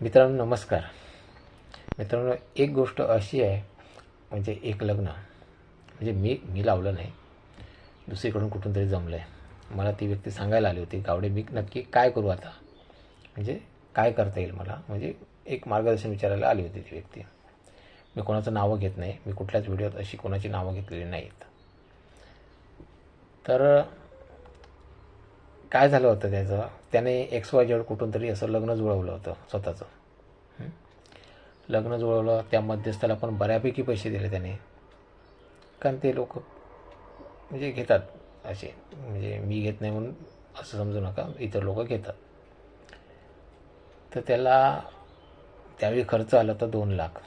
मित्रांनो नमस्कार. मित्रांनो एक गोष्ट अशी आहे म्हणजे एक लग्न म्हणजे मी मी लावलं नाही दुसरीकडून कुठून तरी जमलं आहे मला ती व्यक्ती सांगायला आली होती गावडे मी नक्की काय करू आता? म्हणजे काय करता येईल मला? म्हणजे एक मार्गदर्शन विचारायला आली होती ती व्यक्ती. मी कोणाचं नावं घेत नाही मी कुठल्याच व्हिडिओत अशी कोणाची नावं घेतलेली नाहीत. तर काय झालं होतं त्याचं? त्याने एक्स वाय जेड कुठून तरी असं लग्न जुळवलं होतं स्वतःचं. लग्न जुळवलं त्या मध्यस्थाला पण बऱ्यापैकी पैसे दिले त्याने. कारण ते लोक म्हणजे घेतात असे. म्हणजे मी घेत नाही म्हणून असं समजू नका इतर लोक घेतात. तर त्याला त्यावेळी खर्च आला होता दोन लाख.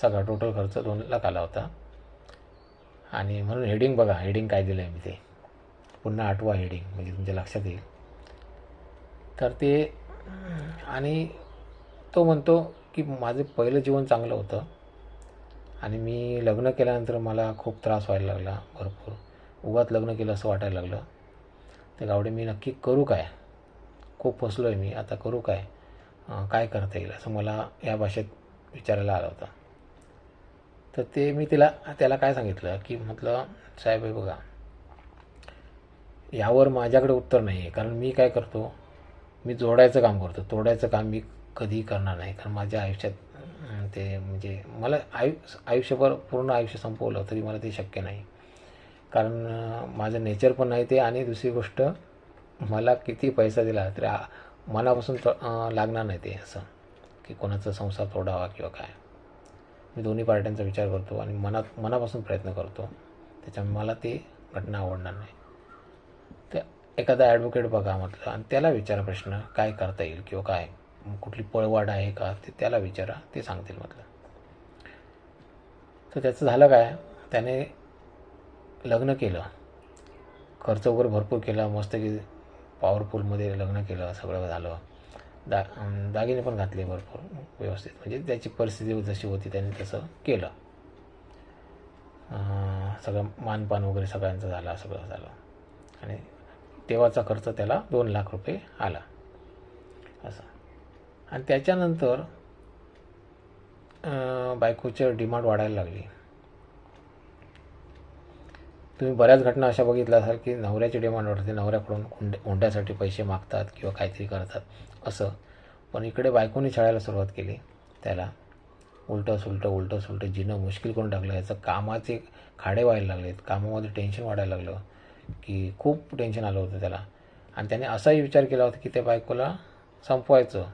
सगळा टोटल खर्च दोन लाख आला होता. आणि म्हणून हेडिंग बघा हेडिंग काय दिलं आहे मी ते. पुन्हा आठवा हेडिंग म्हणजे तुमच्या लक्षात येईल. तर ते आणि तो म्हणतो की माझं पहिलं जीवन चांगलं होतं. आणि मी लग्न केल्यानंतर मला खूप त्रास व्हायला लागला भरपूर. उगात लग्न केलं असं वाटायला लागलं. तर गावडे मी नक्की करू काय? खूप फसलो आहे मी आता करू काय? काय करता येईल असं मला या भाषेत विचारायला आला होता. तर ते मी तिला त्याला काय सांगितलं की म्हटलं साहेब हे बघा यावर माझ्याकडे उत्तर नाही आहे कारण मी काय करतो मी जोडायचं काम करतो. तोडायचं काम मी कधीही करणार नाही. कारण माझ्या आयुष्यात ते म्हणजे मला आयु आयुष्यभर पूर्ण आयुष्य संपवलं तरी मला ते शक्य नाही. कारण माझं नेचर पण नाही ते. आणि दुसरी गोष्ट मला किती पैसा दिला तरी मनापासून लागणार नाही ते असं. की कोणाचा संसार तोडावा किंवा काय. मी दोन्ही पार्ट्यांचा विचार करतो आणि मनात मनापासून प्रयत्न करतो. त्याच्यामुळे मला ती घटना आवडणार नाही. एखादा ॲडव्होकेट बघा म्हटलं आणि त्याला विचारा प्रश्न काय करता येईल किंवा काय? कुठली पळवाड आहे का? ते त्याला विचारा ते सांगतील म्हटलं. तर त्याचं झालं काय? त्याने लग्न केलं. खर्च वगैरे भरपूर केला मस्त की पॉवरफुलमध्ये लग्न केलं सगळं झालं. दा दागिने पण घातले भरपूर व्यवस्थित. म्हणजे त्याची परिस्थिती जशी होती त्याने तसं केलं. सगळं मानपान वगैरे सगळ्यांचं झालं सगळं झालं. आणि तेव्हाचा खर्च त्याला दोन लाख रुपये आला. असं. आणि त्याच्यानंतर बायकोचे बायकोचं डिमांड वाढायला लागली. तुम्ही बऱ्याच घटना अशा बघितल्या असाल की नवऱ्याची डिमांड वाढते नवऱ्याकडून हुंड हुंड्यासाठी पैसे मागतात किंवा काहीतरी करतात असं. पण इकडे बायकोने छळायला सुरुवात केली त्याला. उलटं सुलटं उलटं सुलटं जिणं मुश्किल करून टाकलं याचं कामाचे खाडे व्हायला लागलेत कामामध्ये टेन्शन वाढायला लागलं. की खूप टेन्शन आलं होतं त्याला. आणि त्याने असाही विचार केला होता की त्या बायकोला संपवायचं.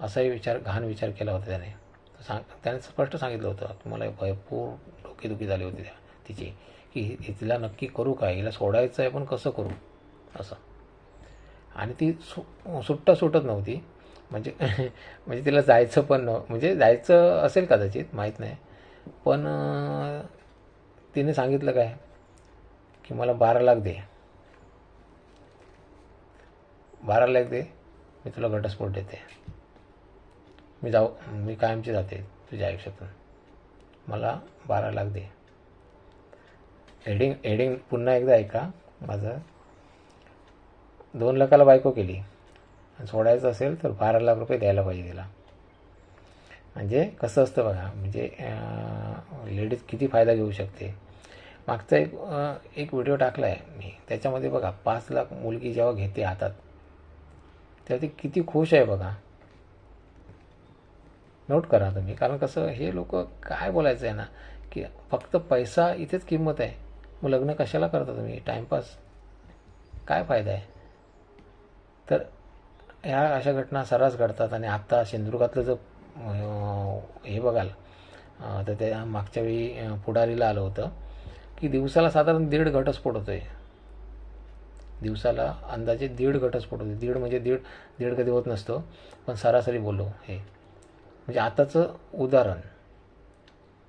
असाही विचार घाण विचार केला होता त्याने. तर सांग त्याने स्पष्ट सांगितलं होतं की मला भरपूर डोकेदुखी झाली होती त्या तिची. की तिला नक्की करू काय? हिला सोडायचं आहे पण कसं करू? असं. आणि ती सु सुट्टा सुटत नव्हती. म्हणजे म्हणजे तिला जायचं पण नव्ह म्हणजे जायचं असेल कदाचित माहीत नाही. पण तिने सांगितलं काय? की मला बारा लाख दे. बारा लाख दे मी तुला घटस्फोट देते. मी जाऊ मी कायमची जाते तुझ्या आयुष्यातून. मला बारा लाख दे. हेडिंग हेडिंग पुन्हा एकदा ऐका. माझं दोन लाखाला बायको केली. आणि सोडायचं असेल तर बारा लाख रुपये द्यायला पाहिजे तिला. म्हणजे कसं असतं बघा म्हणजे लेडीज किती फायदा घेऊ शकते? मागचा एक एक व्हिडिओ टाकला आहे मी. त्याच्यामध्ये बघा पाच लाख मुलगी जेव्हा घेते हातात तेव्हा ती किती खुश आहे बघा. नोट करा तुम्ही कारण कसं हे लोक काय बोलायचं आहे ना की फक्त पैसा इथेच किंमत आहे. मग लग्न कशाला करता तुम्ही? टाईमपास काय फायदा आहे? तर ह्या अशा घटना सर्रास घडतात आणि आत्ता सिंधुदुर्गातलं जर हे बघाल तर त्या मागच्या वेळी पुढारीला आलं होतं. की दिवसाला साधारण दीड घटस्फोट होतो आहे दिवसाला अंदाजे दीड घटस्फोट होते दीड म्हणजे दीड दीड कधी होत नसतो पण सरासरी बोललो हे. म्हणजे आताचं उदाहरण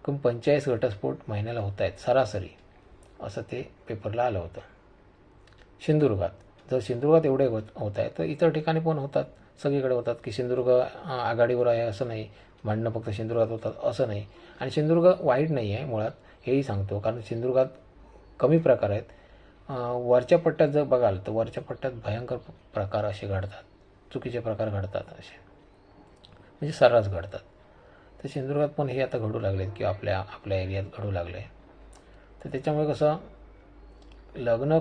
कम पंचेचाळीस घटस्फोट महिन्याला होत आहेत सरासरी असं ते पेपरला आलं होतं. सिंधुदुर्गात जर सिंधुदुर्गात एवढे होत होत आहे तर इतर ठिकाणी पण होतात. सगळीकडे होतात की सिंधुदुर्ग आघाडीवर आहे असं नाही. भांडणं फक्त सिंधुदुर्गात होतात असं नाही. आणि सिंधुदुर्ग वाईट नाही आहे मुळात. हेही सांगतो कारण सिंधुदुर्गात कमी प्रकार आहेत. वरच्या पट्ट्यात जर बघाल तर वरच्या पट्ट्यात भयंकर प्रकार असे घडतात. चुकीचे प्रकार घडतात असे. म्हणजे सर्रास घडतात. तर सिंधुदुर्गात पण हे आता घडू लागले आहेत किंवा आपल्या आपल्या एरियात घडू लागले. तर त्याच्यामुळे कसं लग्न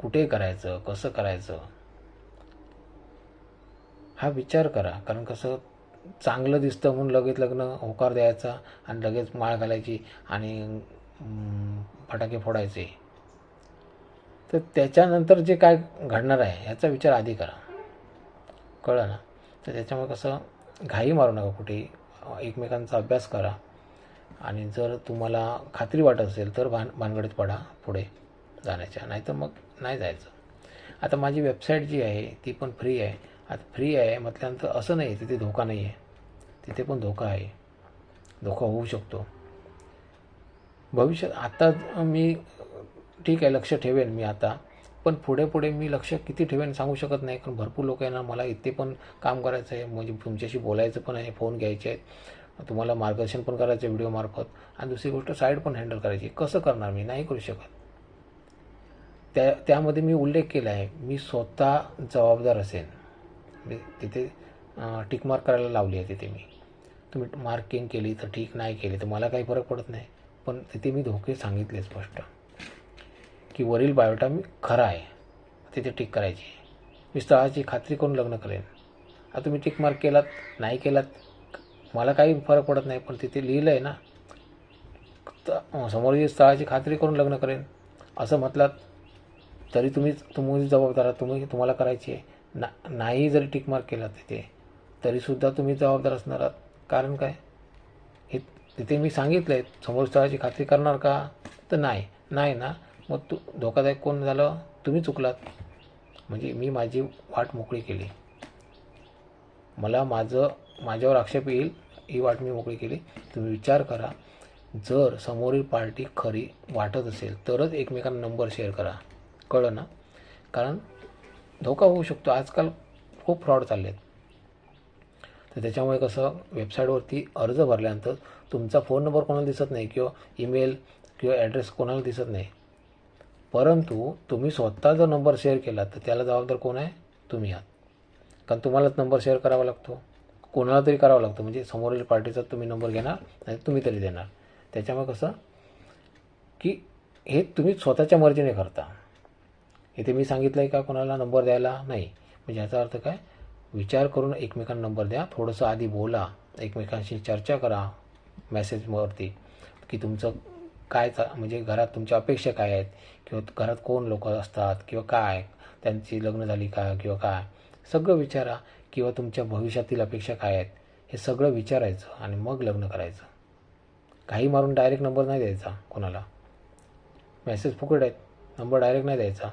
कुठे करायचं कसं करायचं हा विचार करा. कारण कसं चांगलं दिसतं म्हणून लगेच लग्न होकार द्यायचा आणि लगेच माळ घालायची आणि फटाके फोडायचे. तर त्याच्यानंतर जे काय घडणार आहे याचा विचार आधी करा. कळलं ना? तर त्याच्यामुळे कसं घाई मारू नका कुठे. एकमेकांचा अभ्यास करा. आणि जर तुम्हाला खात्री वाटत असेल तर भान भानगडीत पडा पुढे जाण्याच्या. नाहीतर मग नाही जायचं. आता माझी वेबसाईट जी आहे ती पण फ्री आहे. आता फ्री आहे म्हटल्यानंतर असं नाही तिथे धोका नाही आहे. तिथे पण धोका आहे. धोका होऊ शकतो. भविष्यात आता मी ठीक आहे लक्ष ठेवेन मी आता. पण पुढे पुढे मी लक्ष किती ठेवेन सांगू शकत नाही कारण भरपूर लोक आहे ना मला इथे पण काम करायचं आहे. म्हणजे तुमच्याशी बोलायचं पण आहे फोन घ्यायचे आहेत. तुम्हाला मार्गदर्शन पण करायचं आहे व्हिडिओमार्फत आणि दुसरी गोष्ट साईड पण हँडल करायची कसं करणार मी? नाही करू शकत. त्या त्यामध्ये मी उल्लेख केला आहे. मी स्वतः जबाबदार असेन. तिथे टिक मार्क करायला लावली आहे तिथे मी. तुम्ही मार्किंग केली तर ठीक नाही केली तर मला काही फरक पडत नाही. पण तिथे मी धोके सांगितले स्पष्ट. की वरील बायोटा मी खरा आहे. तिथे टिक करायची. मी स्थळाची खात्री करून लग्न करेन. आता तुम्ही टिक मार्क केलात नाही केलात मला काही फरक पडत नाही पण तिथे लिहिलं आहे ना त- समोरची स्थळाची खात्री करून लग्न करेन. असं म्हटलात तरी तुम्ही तुम्ही जबाबदार तुम्ही तुम्हाला करायची आहे. ना नाही जरी टिक मार्क केला तिथे तरीसुद्धा तुम्ही जबाबदार असणार आहात. कारण काय? हे तिथे मी सांगितलं आहे समोर स्थळाची खात्री करणार का? तर नाही. नाही ना. मग तू धोकादायक कोण झालं? तुम्ही चुकलात. म्हणजे मी माझी वाट मोकळी केली. मला माझं माझ्यावर आक्षेप येईल ही वाट मी मोकळी केली. तुम्ही विचार करा. जर समोरील पार्टी खरी वाटत असेल तरच एकमेकांना नंबर शेअर करा. कळलं ना? कारण धोका होऊ शकतो. आजकाल खूप फ्रॉड चालले आहेत तर त्याच्यामुळे कसं वेबसाईटवरती अर्ज भरल्यानंतर तुमचा फोन नंबर कोणाला दिसत नाही किंवा ईमेल किंवा ॲड्रेस कोणाला दिसत नाही. परंतु तुम्ही स्वतः जर नंबर शेअर केला तर त्याला जबाबदार कोण आहे? तुम्ही आहात. कारण तुम्हालाच नंबर शेअर करावा लागतो. कोणाला तरी करावा लागतो. म्हणजे समोरील पार्टीचा तुम्ही नंबर घेणार नाही तुम्ही तरी देणार. त्याच्यामुळे कसं की हे तुम्ही स्वतःच्या मर्जीने करता. इथे मी सांगितलं आहे का कोणाला नंबर द्यायला? नाही. म्हणजे याचा अर्थ काय? विचार करून एकमेकांना नंबर द्या. थोडंसं आधी बोला. एकमेकांशी चर्चा करा मेसेजवरती की तुमचं काय चा म्हणजे घरात तुमच्या अपेक्षा काय आहेत? किंवा घरात कोण लोक असतात? किंवा काय? त्यांची लग्न झाली का? किंवा काय? सगळं विचारा. किंवा तुमच्या भविष्यातील अपेक्षा काय आहेत? हे सगळं विचारायचं आणि मग लग्न करायचं. काही मारून डायरेक्ट नंबर नाही द्यायचा कोणाला. मेसेज फुकट आहेत. नंबर डायरेक्ट नाही द्यायचा.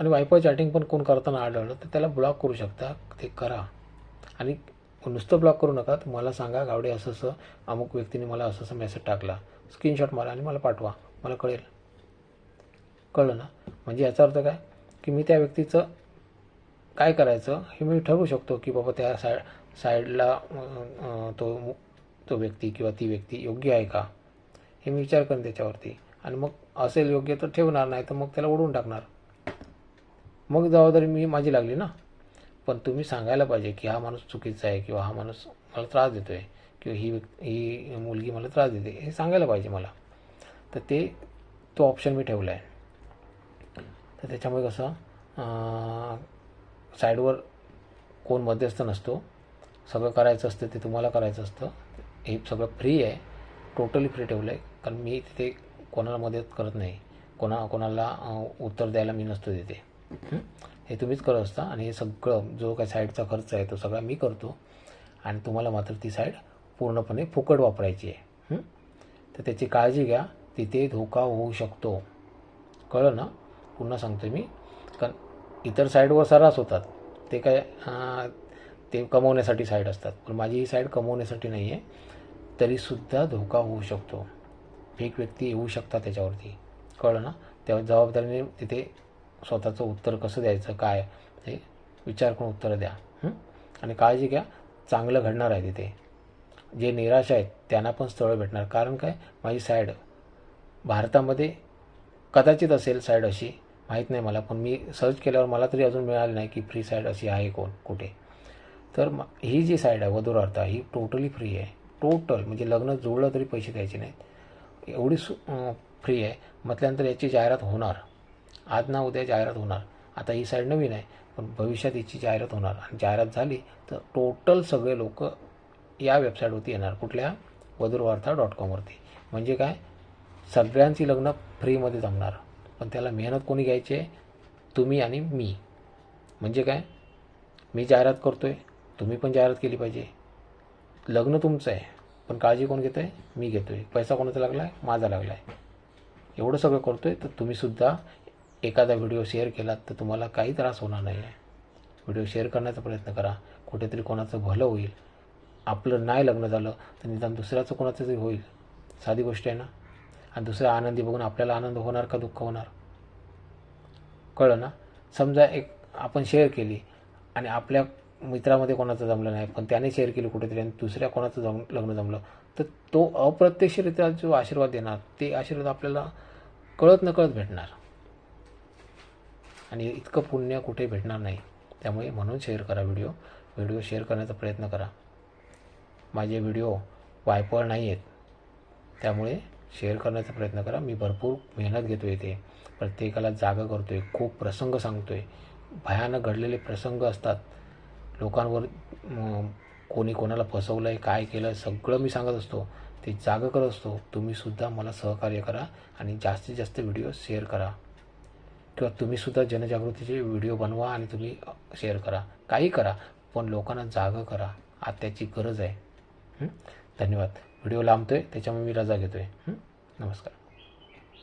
आणि वायफाय चॅटिंग पण कोण करताना आढळलं तर त्याला ब्लॉक करू शकता. ते करा. आणि नुसतं ब्लॉक करू नका. तर मला सांगा गावडे असं असं अमुक व्यक्तीने मला असं असं मेसेज टाकला. स्क्रीनशॉट मारा आणि मला पाठवा. मला कळेल. कळलं ना? म्हणजे याचा अर्थ काय? की मी त्या व्यक्तीचं काय करायचं हे मी ठरवू शकतो की बाबा त्या साय साईडला तो तो व्यक्ती किंवा ती व्यक्ती योग्य आहे का? हे मी विचार करेन त्याच्यावरती. आणि मग असेल योग्य तर ठेवणार नाही तर मग त्याला ओढून टाकणार. मग जबाबदारी मी माझी लागली ना. पण तुम्ही सांगायला पाहिजे की हा माणूस चुकीचा आहे किंवा हा माणूस मला त्रास देतो आहे किंवा ही ही मुलगी मला त्रास देते हे सांगायला पाहिजे मला. तर ते तो ऑप्शन मी ठेवला आहे तर त्याच्यामुळे कसं साईडवर कोण मध्यस्थ नसतो. सगळं करायचं असतं ते तुम्हाला करायचं असतं. हे सगळं फ्री आहे. टोटली फ्री ठेवलं आहे कारण मी तिथे कोणाला मदत करत नाही. कोणा कोणाला उत्तर द्यायला मी नसतो तिथे हे तुम्हीच करत असता आणि हे सगळं जो काय साईडचा खर्च आहे तो सगळा मी करतो. आणि तुम्हाला मात्र ती साईड पूर्णपणे फुकट वापरायची आहे. तर त्याची काळजी घ्या. तिथे धोका होऊ शकतो. कळलं ना? पुन्हा सांगतो मी. कारण इतर साईडवर सर्रास होतात. ते काय ते कमवण्यासाठी साईड असतात. पण माझी ही साईड कमवण्यासाठी नाही आहे तरीसुद्धा धोका होऊ शकतो. फेक व्यक्ती येऊ शकतात त्याच्यावरती. कळलं ना? तेव्हा जबाबदारीने तिथे स्वतःचं उत्तर कसं द्यायचं काय? हे विचार करून उत्तरं द्या? आणि काळजी घ्या चांगलं घडणार आहे तिथे. जे निराश आहेत त्यांना पण स्थळ भेटणार. कारण काय? माझी साईड भारतामध्ये कदाचित असेल साईड अशी माहीत नाही मला पण मी सर्च केल्यावर मला तरी अजून मिळाली नाही की फ्री साईड अशी आहे कोण कुठे. तर म ही जी साईड आहे वधूवर अर्थ ही टोटली फ्री आहे. टोटल म्हणजे लग्न जुळलं तरी पैसे द्यायचे नाहीत. एवढी सु फ्री आहे. म्हटल्यानंतर याची जाहिरात होणार. आज ना उद्या जाहिरात होणार. आता ही साईड नवीन आहे पण भविष्यात याची जाहिरात होणार. आणि जाहिरात झाली तर टोटल सगळे लोक या वेबसाईटवरती येणार कुठल्या? वधुरवार्ता डॉट कॉमवरती म्हणजे काय? सगळ्यांची लग्न फ्रीमध्ये जमणार. पण त्याला मेहनत कोणी घ्यायची आहे? तुम्ही आणि मी. म्हणजे काय? मी जाहिरात करतो आहे तुम्ही पण जाहिरात केली पाहिजे. लग्न तुमचं आहे पण काळजी कोण घेतं आहे मी घेतो आहे पैसा कोणाचा लागला आहे माझा लागला आहे एवढं सगळं करतो आहे तर तुम्हीसुद्धा एखादा व्हिडिओ शेअर केलात तर तुम्हाला काही त्रास होणार नाही आहे व्हिडिओ शेअर करण्याचा प्रयत्न करा. कुठेतरी कोणाचं भलं होईल. आपलं नाही लग्न झालं तर निदान दुसऱ्याचं कोणाचं तरी होईल. साधी गोष्ट आहे ना? आणि दुसरा आनंदी बघून आपल्याला आनंद होणार का दुःख होणार? कळलं ना? समजा एक आपण शेअर केली आणि आपल्या मित्रामध्ये कोणाचं जमलं नाही पण त्याने शेअर केली कुठेतरी आणि दुसऱ्या कोणाचं जम लग्न जमलं तर तो अप्रत्यक्षरित्या जो आशीर्वाद देणार ते आशीर्वाद आपल्याला कळत न कळत भेटणार. आणि इतकं पुण्य कुठे भेटणार नाही. त्यामुळे म्हणून शेअर करा व्हिडिओ व्हिडिओ शेअर करण्याचा प्रयत्न करा. माझे व्हिडिओ वायपर नाही आहेत. त्यामुळे शेअर करण्याचा प्रयत्न करा. मी भरपूर मेहनत घेतो आहे प्रत्येकाला जागा करतो आहे खूप प्रसंग सांगतो आहे भयानक घडलेले प्रसंग असतात. लोकांवर कोणी कोणाला फसवलं आहे काय केलं आहे सगळं मी सांगत असतो. ते जागा करत असतो. तुम्हीसुद्धा मला सहकार्य करा आणि जास्तीत जास्त व्हिडिओ शेअर करा. किंवा तुम्हीसुद्धा जनजागृतीचे व्हिडिओ बनवा आणि तुम्ही शेअर करा. काही करा पण लोकांना जागं करा. आत्याची गरज आहे. धन्यवाद. व्हिडिओ लांबतो आहे त्याच्यामुळे मी रजा घेतो आहे नमस्कार.